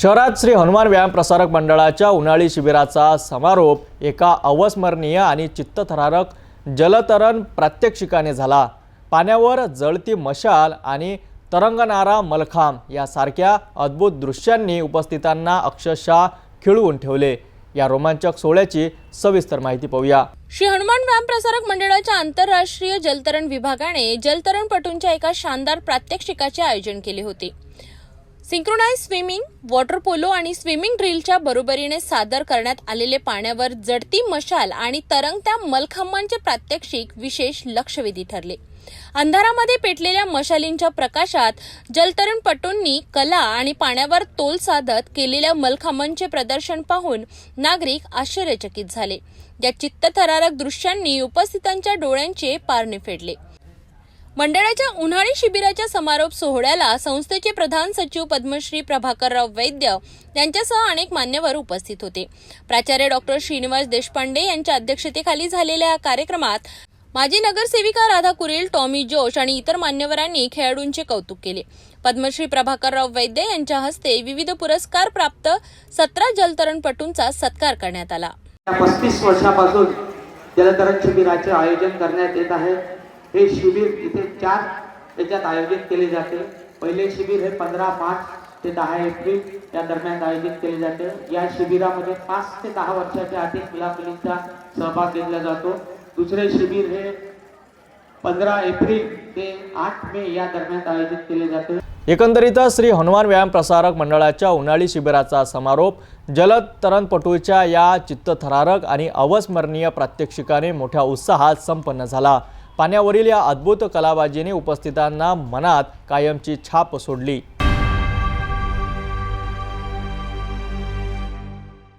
शहरात श्री हनुमान व्यायाम प्रसारक मंडळाच्या उन्हाळी शिबिराचा समारोप एका अवस्मरणीय आणि चित्तथरारक जलतरण प्रात्यक्षिकाने झाला. पाण्यावर जळती मशाल आणि तरंगणारा मलखांब यासारख्या अद्भुत दृश्यांनी उपस्थितांना अक्षरशः खिळवून ठेवले. या रोमांचक सोहळ्याची सविस्तर माहिती पाहूया. श्री हनुमान व्यायाम प्रसारक मंडळाच्या आंतरराष्ट्रीय जलतरण विभागाने जलतरणपटूंच्या एका शानदार प्रात्यक्षिकाचे आयोजन केले होते. सिंक्रोनाइज स्विमिंग वॉटर पोलो आणि स्विमिंग ड्रिलच्या बरोबरीने सादर करण्यात आलेले पाण्यावर जडती मशाल आणि तरंगत्या मलखांबांचे प्रात्यक्षिक विशेष लक्षवेधी ठरले. अंधारामध्ये पेटलेल्या मशालींच्या प्रकाशात जलतरणपटूंनी कला आणि पाण्यावर तोल साधत केलेल्या मलखांबांचे प्रदर्शन पाहून नागरिक आश्चर्यचकित झाले. या चित्तथरारक दृश्यांनी उपस्थितांच्या डोळ्यांचे पारणे फेडले. मंडळाच्या उन्हाळी शिबिराच्या समारोप सोहळ्याला संस्थेचे प्रधान सचिव पद्मश्री प्रभाकरराव वैद्य यांच्यासह अनेक मान्यवर उपस्थित होते. प्राचार्य डॉक्टर श्रीनिवास देशपांडे यांच्या अध्यक्षतेखाली झालेल्या या कार्यक्रमात माजी नगरसेविका राधा कुरील टॉमी जोश आणि इतर मान्यवरांनी खेळाडूंचे कौतुक केले. पद्मश्री प्रभाकरराव वैद्य यांच्या हस्ते विविध पुरस्कार प्राप्त सतरा जलतरणपटूंचा सत्कार करण्यात आला. पस्तीस वर्षापासून जलतरण शिबिराचे आयोजन करण्यात येत आहे. हे शिबिर इथे चार याच्यात आयोजित केले जाते. पहिले शिबिर हे पंधरा मार्च ते दहा एप्रिल या दरम्यान आयोजित केले जाते. या शिबिरामध्ये पाच ते दहा वर्षाच्या आधी मुला मुलींचा सहभाग घेतला जातो. दुसरे शिबिर हे पंधरा एप्रिल ते आठ मे या दरम्यान आयोजित केले जाते. एकंदरीतच श्री हनुमान व्यायाम प्रसारक मंडळाच्या उन्हाळी शिबिराचा समारोप जलतरणपटूच्या या चित्तथरारक आणि अवस्मरणीय प्रात्यक्षिकाने मोठ्या उत्साहात संपन्न झाला. पाण्यावरील या अद्भुत कलाबाजीने उपस्थितांना मनात कायमची छाप सोडली.